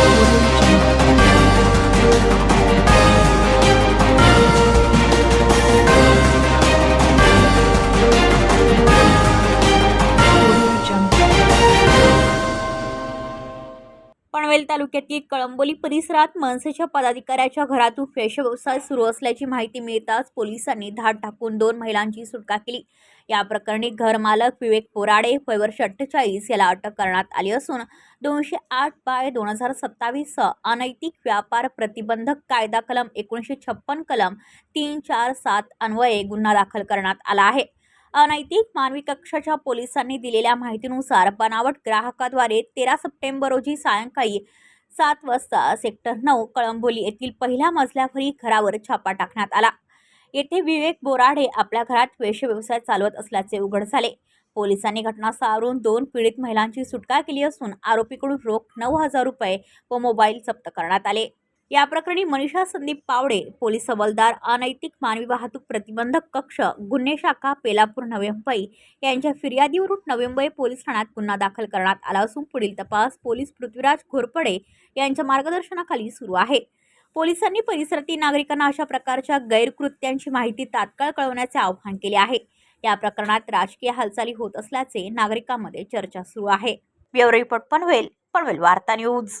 Thank you. Panvel तालुक्यातील कळंबोली परिसरात मनसेच्या पदाधिकाऱ्याच्या घरातून फेश व्यवसाय सुरू असल्याची माहिती मिळताच पोलिसांनी धाड टाकून दोन महिलांची सुटका केली. या प्रकरणी घरमालक विवेक पोराडे वय वर्ष अठ्ठेचाळीस याला अटक करण्यात आली असून दोनशे आठ बाय दोन हजार सत्तावीस अनैतिक व्यापार प्रतिबंधक कायदा कलम एकोणीसशे छप्पन कलम तीन चार सात अन्वये गुन्हा दाखल करण्यात आला आहे. अनैतिक मानवी कक्षाच्या पोलिसांनी दिलेल्या माहितीनुसार बनावट ग्राहकाद्वारे तेरा सप्टेंबर रोजी सायंकाळी सात वाजता सेक्टर नऊ कळंबोली येथील पहिल्या मजल्यावरील घरावर छापा टाकण्यात आला. येथे विवेक बोराडे आपल्या घरात वेश व्यवसाय चालवत असल्याचे उघड झाले. पोलिसांनी घटना सावरून दोन पीडित महिलांची सुटका केली असून आरोपीकडून रोख नऊ हजार रुपये व मोबाईल जप्त करण्यात आले. या प्रकरणी मनीषा संदीप पावडे पोलीस हवालदार अनैतिक मानवी वाहतूक प्रतिबंधक कक्ष गुन्हे शाखा पेलापूर नवी मुंबई यांच्या फिर्यादीवरून नवी मुंबई पोलीस ठाण्यात गुन्हा दाखल करण्यात आला असून पुढील तपास पोलीस पृथ्वीराज घोरपडे यांच्या मार्गदर्शनाखाली सुरू आहे. पोलिसांनी परिसरातील नागरिकांना अशा प्रकारच्या गैरकृत्यांची माहिती तात्काळ कळवण्याचे आवाहन केले आहे. या प्रकरणात राजकीय हालचाली होत असल्याचे नागरिकांमध्ये चर्चा सुरू आहे. ब्युरो रिपोर्ट पनवेल पनवेल वार्ता न्यूज.